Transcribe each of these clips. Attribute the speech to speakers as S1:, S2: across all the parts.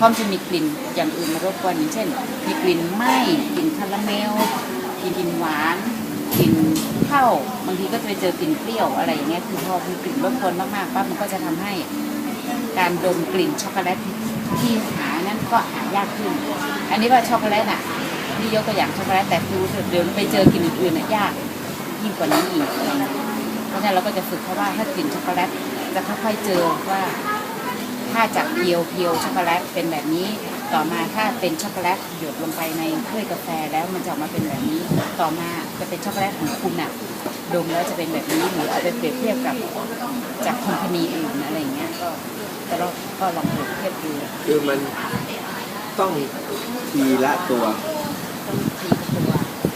S1: พร้อมจะมีกลิ่นอย่างอื่นมารบกวนอย่างเช่น มีกลิ่นไหม้กลิ่นคาราเมลกลิ่นหวานกลิ่นข้าวบางทีก็จะไปเจอกลิ่นเปรี้ยวอะไรอย่างเงี้ยคือพอมีกลิ่นรบกวนมากๆปั๊บมันก็จะทำให้การดมกลิ่นช็อกโกแลตที่หานั้นก็หายากขึ้น อันนี้ว่าช็อกโกแลตอะนี่ยกตัวอย่างช็อกโกแลตแต่คือเดี๋ยวไปเจอกลิ่นอื่นๆน่ะยากยิ่งกว่านี้อีกเงี้ยเพราะฉะนั้นเราก็จะฝึกเพราะว่าถ้ากลิ่นช็อกโกแลตจะค่อยๆเจอว่า ถ้าจากเพียวเพียวช็อกโกแลตเป็นแบบนี้ ต่อมาถ้าเป็นช็อกโกแลตหยดลงไปในถ้วยกาแฟแล้วมันจะออกมาเป็นแบบนี้ ต่อมาจะเป็นช็อกโกแลตของคุณอะดมแล้วจะเป็นแบบนี้หรือเอาไปเปรียบเทียบกับจากคอมพานีอื่นอะไรเงี้ยก็แต่เราก็ลองเปรียบเทียบดู
S2: คือมันต้องทีละตัว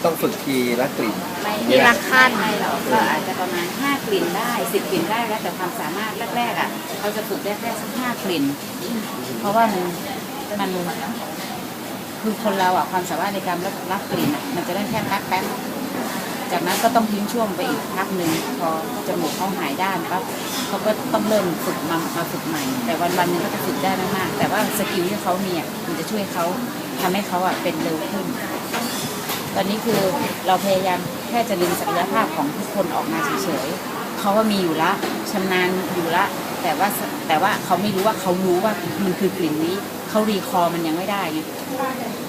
S1: ต้องทีละตัว
S2: ต้องฝึกทีละกลิ่น
S1: ไม่
S3: ทีละขั้น
S1: ไม่หรอกก็อาจจะประมาณ 5 กลิ่นได้ 10 กลิ่นได้แล้วแต่ความสามารถแรกๆอะเขาจะฝึกได้แค่สักห้ากลิ่น เพราะว่ามันมันคือคนเราอะความสามารถในการรับรับกลิ่นอะมันจะได้แค่แป๊บแป๊บๆจากนั้นก็ต้องทิ้งช่วงไปอีกพักหนึ่งพอจมูกเขาหายด้านปั๊บเขาก็ต้องเริ่มฝึกมามาฝึกใหม่ แต่วันวันๆหนึงก็จะฝึกได้ไม่มากแต่ว่าสกิลที่เขามีอะมันจะช่วยเขาทำให้เขาอะเป็นเร็วขึ้น ตอนนี้คือเราพยายามแค่จะดึงศักยภาพของทุกคนออกมาเฉยๆเขาว่ามีอยู่ละชำนาญอยู่ละ แต่ว่าแต่ว่าเขาไม่รู้ว่าเขารู้ว่ามันคือกลิ่นนี้เขารีคอมันยังไม่ได้ไง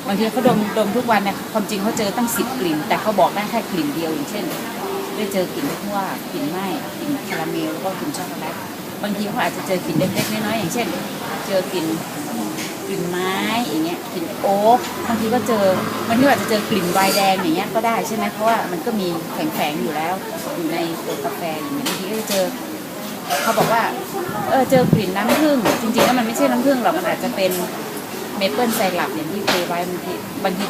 S1: บางทีเขาดมดมทุกวันเนี่ยความจริงเขาเจอตั้งสิบกลิ่น แต่เขาบอกได้แค่กลิ่นเดียวอย่างเช่นได้เจอกลิ่นทั่วกลิ่นไหม้กลิ่นคาราเมลแล้วก็กลิ่นช็อกโกแลตบางทีเขาอาจจะเจอกลิ่นเล็กๆน้อยๆอย่างเช่น เจอกลิ่น กลิ่นไม้อย่างเงี้ยกลิ่นโอ๊กบางทีก็เจอบางทีอาจจะเจอกลิ่นไวน์แดงอย่างเงี้ยก็ได้ใช่ไหมเพราะว่ามันก็มีแฝงๆอยู่แล้วอยู่ในตัวกาแฟอย่างเงี้ยบางทีก็จะเจอเขาบอกว่าเออเจอกลิ่นน้ำผึ้งจริงๆแล้วมันไม่ใช่น้ำผึ้งหรอกมันอาจจะเป็นเมเปิลไซรัปอย่างที่เคยไว้บางทีบางที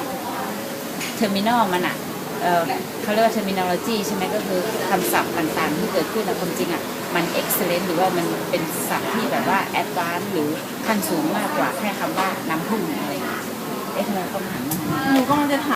S1: เทอร์มินอลมันอะเออเขาเรียกว่า terminology ใช่ไหมก็คือคำศัพท์ต่างๆ ที่เกิดขึ้นอะความจริงอะ มันเอ็กซ์เลนหรือว่ามันเป็นศัพท์ที่แบบว่าแอดวานซ์หรือขั้นสูงมากกว่าแค่คำว่าน้ำผึ้งอะไรอย่างเงี้ยเอ๊ะทำไมเขาหันมาทางนี้
S3: หนูก็มันจะถาม